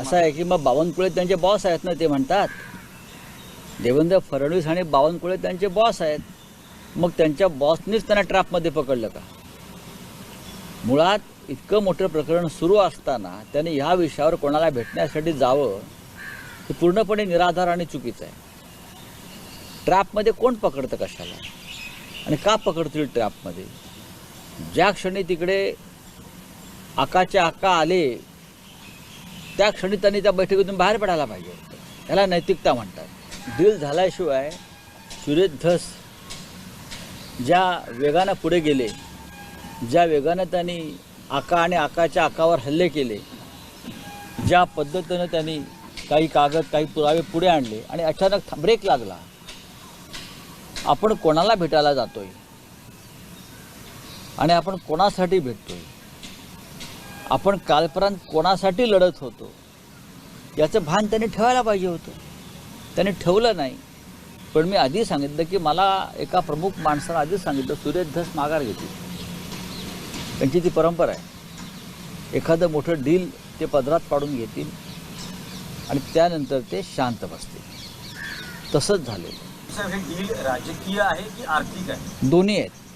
असं आहे की मग बावनकुळे त्यांचे बॉस आहेत ना ते म्हणतात. देवेंद्र फडणवीस आणि बावनकुळे त्यांचे बॉस आहेत. मग त्यांच्या बॉसनीच त्यांना ट्रॅपमध्ये पकडलं का? मुळात इतकं मोठं प्रकरण सुरू असताना त्याने ह्या विषयावर कोणाला भेटण्यासाठी जावं हे पूर्णपणे निराधार आणि चुकीचं आहे. ट्रॅपमध्ये कोण पकडतं कशाला? आणि का पकडतील ट्रॅपमध्ये ज्या क्षणी तिकडे आकाचे आका आले त्या क्षणी त्यांनी त्या बैठकीतून बाहेर पडायला पाहिजे त्याला याला नैतिकता म्हणतात. डील झाल्याशिवाय सुरेश धस ज्या वेगानं पुढे गेले ज्या वेगानं त्यांनी आका आणि आकाच्या आकावर हल्ले केले ज्या पद्धतीनं त्यांनी काही कागद काही पुरावे पुढे आणले आणि अचानक ब्रेक लागला. आपण कोणाला भेटायला जातोय? आणि आपण कोणासाठी भेटतोय? आपण कालपर्यंत कोणासाठी लढत होतो? याचं भान त्यांनी ठेवायला पाहिजे होतं. त्यांनी ठेवलं नाही. पण मी आधी सांगितलं की मला एका प्रमुख माणसानं आधीच सांगितलं सुरेश धस माघार घेतली त्यांची ती परंपरा आहे. एखादं मोठं डील ते पदरात पाडून घेतील आणि त्यानंतर ते शांत बसतील. तसंच झालेलं सर हे डील राजकीय आहे की आर्थिक आहे? दोन्ही आहेत.